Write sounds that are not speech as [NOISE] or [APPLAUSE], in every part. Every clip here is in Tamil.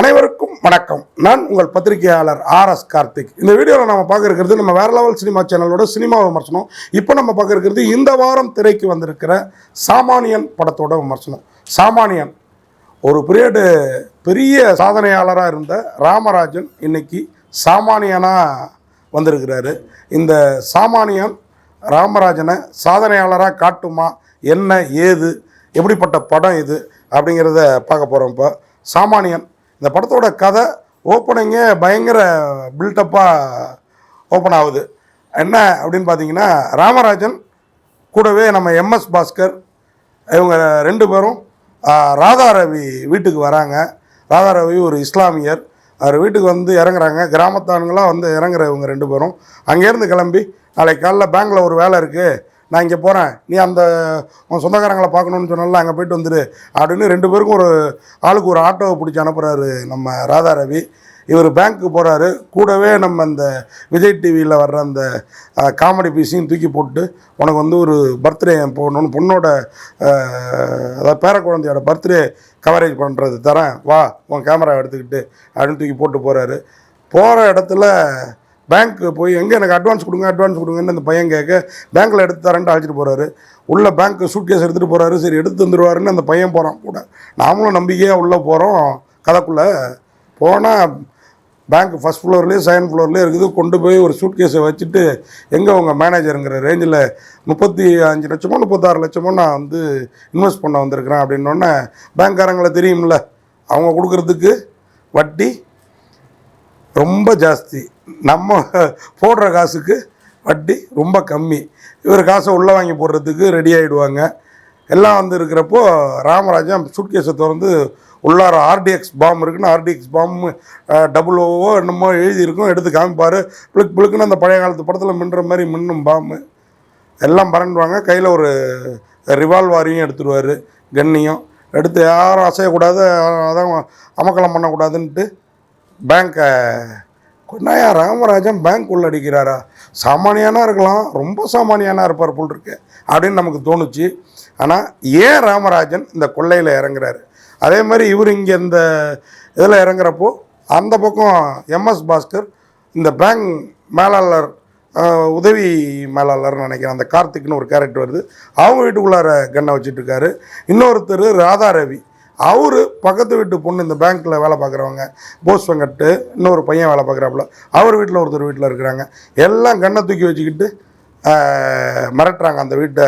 அனைவருக்கும் வணக்கம். நான் உங்கள் பத்திரிகையாளர் ஆர் எஸ் கார்த்திக். இந்த வீடியோவில் நம்ம பார்க்க இருக்கிறது நம்ம வேற லெவல் சினிமா சேனலோட சினிமா விமர்சனம். இப்போ நம்ம பார்க்க இருக்கிறது இந்த வாரம் திரைக்கு வந்திருக்கிற சாமானியன் படத்தோட விமர்சனம். சாமானியன் ஒரு பீரியடு பெரிய சாதனையாளராக இருந்த ராமராஜன் இன்னைக்கு சாமானியனாக வந்திருக்கிறாரு. இந்த சாமானியன் ராமராஜனை சாதனையாளராக காட்டுமா? என்ன ஏது? எப்படிப்பட்ட படம் இது? அப்படிங்கிறத பார்க்க போகிறோம் இப்போ. சாமானியன் இந்த படத்தோட கதை ஓப்பனிங்கே பயங்கர பில்டப்பாக ஓப்பன் ஆகுது. என்ன அப்படின்னு பார்த்தீங்கன்னா ராமராஜன் கூடவே நம்ம எம்எஸ் பாஸ்கர் இவங்க ரெண்டு பேரும் ராதா ரவி வீட்டுக்கு வராங்க. ராதா ரவி ஒரு இஸ்லாமியர். அவர் வீட்டுக்கு வந்து இறங்குறாங்க. கிராமத்தானுங்களாம் வந்து இறங்குற இவங்க ரெண்டு பேரும். அங்கேருந்து கிளம்பி நாளைக்கு காலைல பேங்க்கில் ஒரு வேலை இருக்குது நான் இங்கே போகிறேன் நீ அந்த உன் சொந்தக்காரங்களை பார்க்கணுன்னு சொன்னால அங்கே போயிட்டு வந்துடு அப்படின்னு ரெண்டு பேருக்கும் ஒரு ஆளுக்கு ஒரு ஆட்டோவை பிடிச்சி அனுப்புகிறாரு நம்ம ராதா ரவி. இவர் பேங்க்கு போகிறாரு கூடவே நம்ம அந்த விஜய் டிவியில் வர்ற அந்த காமெடி பீஸையும் தூக்கி போட்டு உனக்கு வந்து ஒரு பர்த்டே போகணுன்னு பொண்ணோட அதாவது பேர குழந்தையோட பர்த்டே கவரேஜ் பண்ணுறது தரேன். வா உன் கேமரா எடுத்துக்கிட்டு அப்படின்னு தூக்கி போட்டு போகிறாரு போகிற இடத்துல பேங்க்கு போய் எங்கே எனக்கு அட்வான்ஸ் கொடுங்க அட்வான்ஸ் கொடுங்கன்னு அந்த பையன் கேட்க பேங்க்கில் எடுத்து தரேன்ட்டு அழைச்சிட்டு போகிறாரு உள்ளே பேங்க்கு சூட் கேஸ் எடுத்துகிட்டு போகிறாரு சரி எடுத்து வந்துடுவாருன்னு அந்த பையன் போகிறான் கூட. நாமளும் நம்பிக்கையாக உள்ளே போகிறோம் கதைக்குள்ளே போனால் பேங்க் ஃபஸ்ட் ஃப்ளோர்லேயே செகண்ட் ஃப்ளோர்லேயே இருக்குது. கொண்டு போய் ஒரு சூட்கேஸை வச்சுட்டு எங்கே உங்கள் மேனேஜருங்கிற ரேஞ்சில் முப்பத்தி அஞ்சு லட்சமோ முப்பத்தாறு லட்சமோ நான் வந்து இன்வெஸ்ட் பண்ண வந்திருக்கிறேன் அப்படின்னோடனே பேங்க்காரங்களை தெரியும்ல அவங்க கொடுக்குறதுக்கு வட்டி ரொம்ப ஜாஸ்தி. நம்ம போடுற காசுக்கு வட்டி ரொம்ப கம்மி. இவர் காசை உள்ளே வாங்கி போடுறதுக்கு ரெடி ஆகிடுவாங்க எல்லாம் வந்து இருக்கிறப்போ ராமராஜன் சுட்கேஸை திறந்து உள்ளார ஆர்டிஎக்ஸ் பாம் இருக்குன்னு ஆர்டிஎக்ஸ் பாம் டபுள் ஓவோ என்னமோ எழுதியிருக்கும். எடுத்து காமிப்பார். பிளுக்கு பிளுக்குன்னு அந்த பழைய காலத்து படத்தில் மின்ற மாதிரி மின்னும் பாம்பு எல்லாம் பறந்துவாங்க கையில் ஒரு ரிவால்வாரையும் எடுத்துடுவார் கன்னியும் எடுத்து யாரும் அசையக்கூடாது. அதான் அமக்கலம் பண்ணக்கூடாதுன்ட்டு பேங்க்கை கொண்டாயா ராமராஜன் பேங்க் உள்ள அடிக்கிறாரா சாமானியானா இருக்கலாம். ரொம்ப சாமானியானா இருப்பார் போல் இருக்கு. அப்படின்னு நமக்கு தோணுச்சு. ஆனால் ஏன் ராமராஜன் இந்த கொள்ளையில் இறங்குறாரு? அதே மாதிரி இவர் இங்கே இந்த இதில் இறங்குறப்போ அந்த பக்கம் எம்எஸ் பாஸ்கர் இந்த பேங்க் மேலாளர் உதவி மேலாளர்னு நினைக்கிறேன். அந்த கார்த்திக்னு ஒரு கேரக்டர் வருது. அவங்க வீட்டுக்குள்ளார கண்ணை வச்சுட்டு இருக்காரு. இன்னொருத்தர் ராதா ரவி. அவர் பக்கத்து வீட்டு பொண்ணு இந்த பேங்க்கில் வேலை பார்க்குறவங்க போஸ் வெங்கட்டு இன்னொரு பையன் வேலை பார்க்குறாப்புல அவர் வீட்டில் ஒருத்தர் வீட்டில் இருக்கிறாங்க. எல்லாம் கண்ணை தூக்கி வச்சுக்கிட்டு மிரட்டுறாங்க அந்த வீட்டை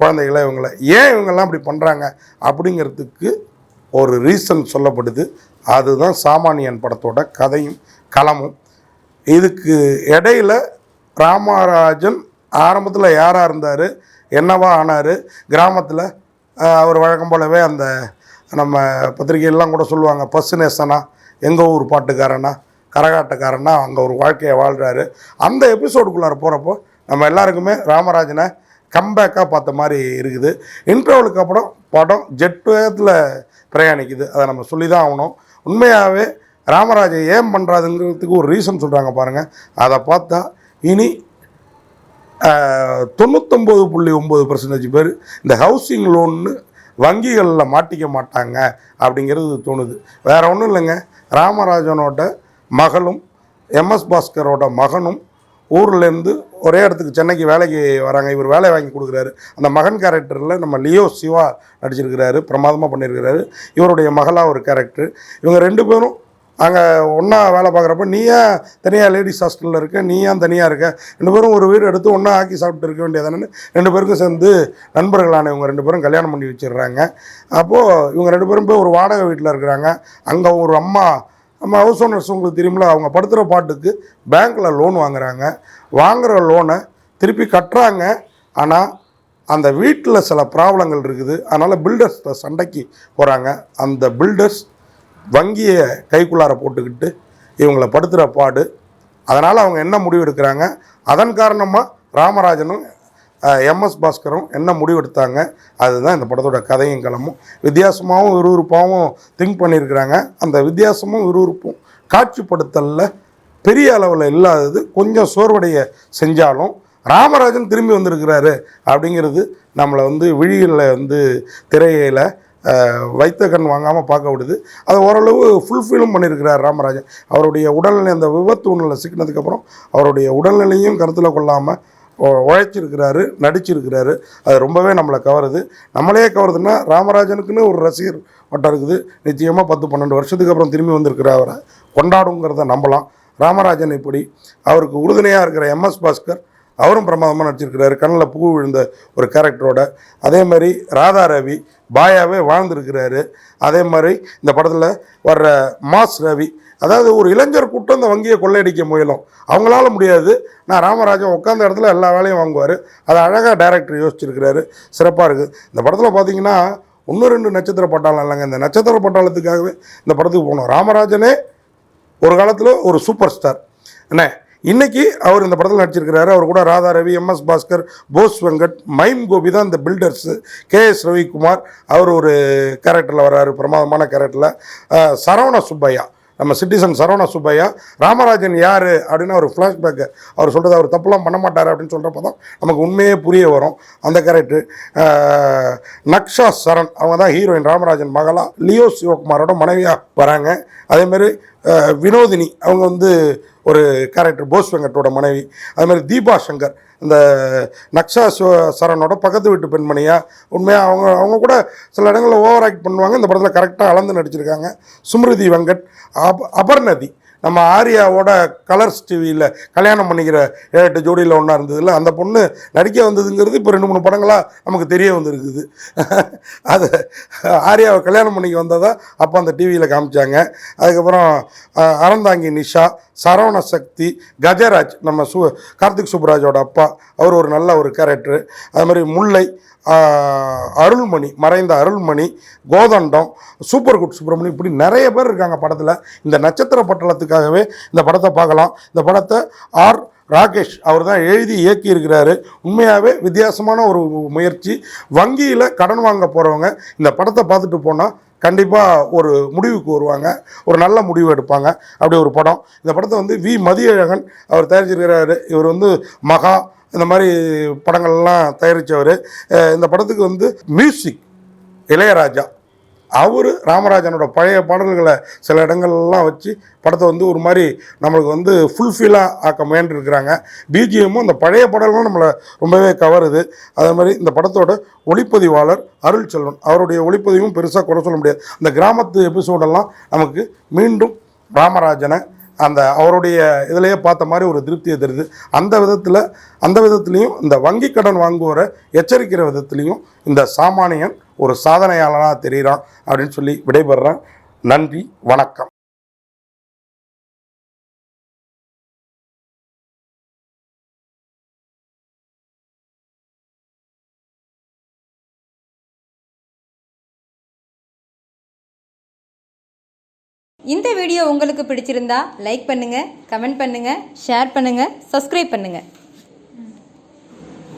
குழந்தைகளை இவங்கள. ஏன் இவங்கெல்லாம் இப்படி பண்ணுறாங்க அப்படிங்கிறதுக்கு ஒரு ரீசன் சொல்லப்படுது. அதுதான் சாமானியன் படத்தோட கதையும் களமும். இதுக்கு இடையில ராமராஜன் ஆரம்பத்தில் யாராக இருந்தார் என்னவா ஆனார் கிராமத்தில் அவர் வழக்கம் போலவே அந்த நம்ம பத்திரிகையெல்லாம் கூட சொல்லுவாங்க பசு நேசனா எங்கள் ஊர் பாட்டுக்காரனா கரகாட்டக்காரனா அங்கே ஒரு வாழ்க்கையை வாழ்கிறாரு அந்த எபிசோடுக்குள்ளார போகிறப்போ நம்ம எல்லாருக்குமே ராமராஜனை கம்பேக்காக பார்த்த மாதிரி இருக்குது. இன்டர்வலுக்கு அப்புறம் படம் ஜெட் வேகத்தில் பிரயாணிக்குது. அதை நம்ம சொல்லி தான் ஆகணும். உண்மையாகவே ராமராஜை ஏன் பண்ணுறாதுங்கிறதுக்கு ஒரு ரீசன் சொல்கிறாங்க பாருங்கள் அதை பார்த்தா இனி தொண்ணூத்தொம்பது புள்ளி ஒம்பது பர்சன்டேஜ் பேர் இந்த ஹவுசிங் லோன்னு வங்கிகளில் மாட்டிக்க மாட்டாங்க அப்படிங்கிறது தோணுது. வேற ஒன்றும் இல்லைங்க. ராமராஜனோட மகளும் எம்எஸ் பாஸ்கரோட மகனும் ஊர்லேருந்து ஒரே இடத்துக்கு சென்னைக்கு வேலைக்கு வராங்க. இவர் வேலை வாங்கி கொடுக்குறாரு. அந்த மகன் கேரக்டரில் நம்ம லியோ சிவா நடிச்சிருக்கிறாரு பிரமாதமாக பண்ணியிருக்கிறாரு இவருடைய மகளாக ஒரு கேரக்டர் இவங்க ரெண்டு பேரும் அங்கே ஒன்றா வேலை பார்க்குறப்ப நீ ஏன் தனியாக லேடிஸ் ஹாஸ்டலில் இருக்க நீ ஏன் தனியாக இருக்க. ரெண்டு பேரும் ஒரு வீடு எடுத்து ஒன்றா ஆக்கி சாப்பிட்டு இருக்க வேண்டியதானு ரெண்டு பேருக்கும் சேர்ந்து நண்பர்களான இவங்க ரெண்டு பேரும் கல்யாணம் பண்ணி வச்சிடுறாங்க. அப்போது இவங்க ரெண்டு பேரும் போய் ஒரு வாடகை வீட்டில் இருக்கிறாங்க. அங்கே ஒரு அம்மா நம்ம ஹவுஸ் ஓனர்ஸ் உங்களுக்கு தெரியுமில்ல அவங்க படுத்துகிற பாட்டுக்கு பேங்க்கில் லோன் வாங்குறாங்க. வாங்குகிற லோனை திருப்பி கட்டுறாங்க. ஆனால் அந்த வீட்டில் சில ப்ராப்ளங்கள் இருக்குது. அதனால் பில்டர்ஸ் சண்டைக்கு போகிறாங்க அந்த பில்டர்ஸ் வங்கியை கைக்குள்ளார போட்டுக்கிட்டு இவங்களை படுத்துகிற பாடு. அதனால் அவங்க என்ன முடிவு எடுக்கிறாங்க? அதன் காரணமாக ராமராஜனும் எம்எஸ் பாஸ்கரும் என்ன முடிவெடுத்தாங்க அதுதான் இந்த படத்தோட கதையும் களமும். வித்தியாசமாகவும் விறுவிறுப்பாகவும் திங்க் பண்ணியிருக்கிறாங்க. அந்த வித்தியாசமும் விறுவிறுப்பும் காட்சிப்படுத்தலில். பெரிய அளவில் இல்லாதது கொஞ்சம் சோர்வடைய செஞ்சாலும் ராமராஜன் திரும்பி வந்திருக்கிறாரு அப்படிங்கிறது நம்மளை வந்து விழிகளில் வந்து திரையில வைத்த கண் வாங்காமல் பார்க்க விடுது. அதை ஓரளவு ஃபுல்ஃபிலும் பண்ணியிருக்கிறார் ராமராஜன். அவருடைய உடல்நிலை அந்த விபத்து ஒன்றில் சிக்கினதுக்கப்புறம் அவருடைய உடல்நிலையும் கருத்தில் கொள்ளாமல் உழைச்சிருக்கிறாரு நடிச்சிருக்கிறாரு. அது ரொம்பவே நம்மளை கவருது. நம்மளே கவருதுன்னா ராமராஜனுக்குன்னு ஒரு ரசிகர் வட்டம் இருக்குது. நிச்சயமாக பத்து பன்னெண்டு வருஷத்துக்கு அப்புறம் திரும்பி வந்திருக்கிற அவரை. கொண்டாடுங்கிறத நம்பலாம். ராமராஜன் இப்படி அவருக்கு உறுதுணையாக இருக்கிற எம்எஸ் பாஸ்கர் அவரும் பிரமாதமாக நடிச்சிருக்கிறாரு. கண்ணில் பூ விழுந்த ஒரு கேரக்டரோட அதே மாதிரி ராதா ரவி பாயாவே வாழ்ந்துருக்கிறாரு. அதே மாதிரி இந்த படத்தில் வர்ற மாஸ் ரவி அதாவது ஒரு இளைஞர் கூட்டம் இந்த வங்கியை கொள்ளையடிக்க முயலும். அவங்களால முடியாது. நான் ராமராஜன் உட்காந்த இடத்துல எல்லா வேலையும் வாங்குவார். அதை அழகாக டைரக்டர் யோசிச்சிருக்கிறாரு. சிறப்பாக இருக்குது இந்த படத்தில் பார்த்தீங்கன்னா ஒன்று ரெண்டு நட்சத்திர பட்டாளம் இல்லைங்க. இந்த நட்சத்திர பட்டாளத்துக்காகவே இந்த படத்துக்கு போகணும். ராமராஜனே ஒரு காலத்தில் ஒரு சூப்பர் ஸ்டார் என்ன இன்றைக்கி அவர் இந்த படத்தில் நடிச்சிருக்கிறாரு. அவர் கூட ராதா ரவி எம்எஸ் பாஸ்கர் போஸ் வெங்கட் மைம் கோபி தான் இந்த பில்டர்ஸு கே எஸ் ரவிக்குமார் அவர் ஒரு கேரக்டரில் வர்றாரு பிரமாதமான கேரக்டரில் சரவண சுப்பையா. நம்ம சிட்டிசன் சரவண சுப்பையா ராமராஜன் யார் அப்படின்னு ஒரு ஃப்ளாஷ்பேக்கு அவர் சொல்கிறது அவர் தப்புலாம் பண்ண மாட்டார் அப்படின்னு சொல்கிறப்ப தான் நமக்கு உண்மையே புரிய வரும். அந்த கேரக்டர் நக்ஷா சரண் அவங்க தான் ஹீரோயின் ராமராஜன் மகளா லியோ சிவகுமாரோட மனைவியாக வராங்க. அதேமாரி வினோதினி அவங்க வந்து ஒரு கேரக்டர் போஸ் வெங்கட்டோட மனைவி அதுமாதிரி தீபா சங்கர் இந்த நக்ஷா சரணோட பக்கத்து வீட்டு பெண்மணியாக உண்மையாக அவங்க அவங்க கூட சில இடங்களில் ஓவர் ஆக்ட் பண்ணுவாங்க. இந்த படத்தில் கரெக்டாக அளந்து நடிச்சிருக்காங்க. சுமிருதி வெங்கட் அப் அபர்ணதி. நம்ம ஆர்யாவோட கலர்ஸ் டிவியில் கல்யாணம் பண்ணிக்கிற ஏழு எட்டு ஜோடியில் ஒன்றா இருந்ததில்ல அந்த பொண்ணு நடிக்க வந்ததுங்கிறது இப்போ ரெண்டு மூணு படங்களாக நமக்கு தெரிய வந்திருக்குது. [LAUGHS] அது ஆர்யாவை கல்யாணம் பண்ணிக்க வந்ததா அப்போ அந்த டிவியில் காமிச்சாங்க. அதுக்கப்புறம் அறந்தாங்கி நிஷா சரவண சக்தி கஜராஜ் நம்ம சு கார்த்திக் சுப்ராஜோட அப்பா அவர் ஒரு நல்ல ஒரு கேரக்டரு அது மாதிரி முல்லை அருள்மணி மறைந்த அருள்மணி கோதண்டம் சூப்பர் குட் சுப்பிரமணி இப்படி நிறைய பேர் இருக்காங்க படத்தில். இந்த நட்சத்திர பட்டணத்துக்காகவே இந்த படத்தை பார்க்கலாம். இந்த படத்தை ஆர் ராகேஷ் அவர் தான் எழுதி இயக்கி இருக்கிறாரு உண்மையாகவே வித்தியாசமான ஒரு முயற்சி. வங்கியில் கடன் வாங்க போகிறவங்க இந்த படத்தை பார்த்துட்டு போனால் கண்டிப்பாக ஒரு முடிவுக்கு வருவாங்க. ஒரு நல்ல முடிவு எடுப்பாங்க. அப்படி ஒரு படம். இந்த படத்தை வந்து வி. மதியழகன் அவர் தயாரிச்சிருக்கிறாரு. இவர் வந்து மகா. இந்த மாதிரி படங்கள்லாம் தயாரித்தவர் இந்த படத்துக்கு வந்து மியூசிக் இளையராஜா. அவர் ராமராஜனோட பழைய பாடல்களை சில இடங்கள்லாம் வச்சு படத்தை வந்து ஒரு மாதிரி நம்மளுக்கு வந்து ஃபுல்ஃபில்லாக ஆக்க முயன்றிருக்கிறாங்க. பிஜிஎம்மும் அந்த பழைய பாடல்களும் நம்மளை ரொம்பவே கவருது. அதே மாதிரி இந்த படத்தோட ஒளிப்பதிவாளர் அருள் செல்வன் அவருடைய ஒளிப்பதிவும் பெருசாக குறை சொல்ல முடியாது. அந்த கிராமத்து எபிசோடெல்லாம் நமக்கு மீண்டும் ராமராஜனை அந்த அவருடைய இதிலேயே பார்த்த மாதிரி ஒரு திருப்தியை தருது. அந்த விதத்தில் அந்த விதத்துலேயும் இந்த வங்கி கடன் வாங்குவோரை எச்சரிக்கிற விதத்துலேயும் இந்த சாமானியன் ஒரு சாதனையாளனாக தெரிகிறான் அப்படின்னு சொல்லி விடைபெறுறேன். நன்றி வணக்கம். இந்த வீடியோ உங்களுக்கு பிடிச்சிருந்தா லைக் பண்ணுங்க கமெண்ட் பண்ணுங்க ஷேர் பண்ணுங்க சப்ஸ்கிரைப் பண்ணுங்க.